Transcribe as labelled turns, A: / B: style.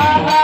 A: हवा